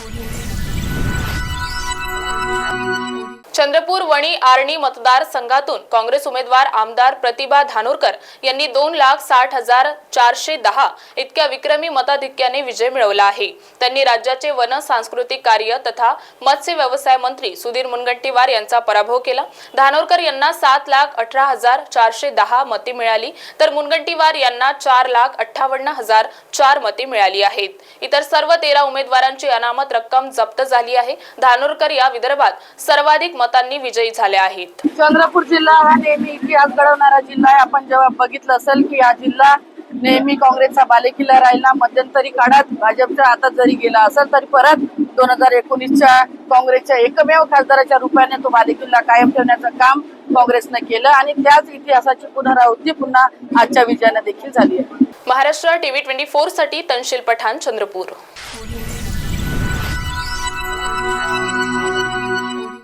Audio. Chandrapur Wani Arni मतदारसंघातून काँग्रेस उमेदवार आमदार प्रतिभा धानोरकर यांनी दोन लाख साठ हजार चारशे दहा इतक्या विक्रमी मताधिक्याने विजय मिळवला आहे. त्यांनी राज्याचे वन सांस्कृतिक कार्य तथा मत्स्य व्यवसाय मंत्री सुधीर मुनगंटीवार यांचा पराभव केला. धानोरकर यांना सात लाख अठरा हजार चारशे दहा मते मिळाली तर मुनगंटीवार यांना चार लाख अठ्ठावन्न हजार चार मते मिळाली आहेत. इतर सर्व तेरा उमेदवारांची अनामत रक्कम जप्त झाली आहे. धानोरकर या विदर्भात सर्वाधिक मत मतांनी विजयी झाले आहेत. चंद्रपूर जिल्हा हा नेहमी इतिहास घडवणारा जिल्हा आहे. आपण जेव्हा बघितलं असेल की हा जिल्हा नेहमी काँग्रेसचा बालेकिल्ला राहिला मध्यंतरी काळात भाजपच्या हातात जरी गेला असेल तरी परत दोन हजार एकोणीसच्या काँग्रेसच्या एकमेव खासदाराच्या रूपाने तो बालेकिल्ला कायम ठेवण्याचं काम काँग्रेसनं केलं आणि त्याच इतिहासाची पुनरावृत्ती पुन्हा आजच्या विजयाने देखील झाली आहे. महाराष्ट्र टीव्ही ट्वेंटी फोरसाठी तनशील पठाण चंद्रपूर.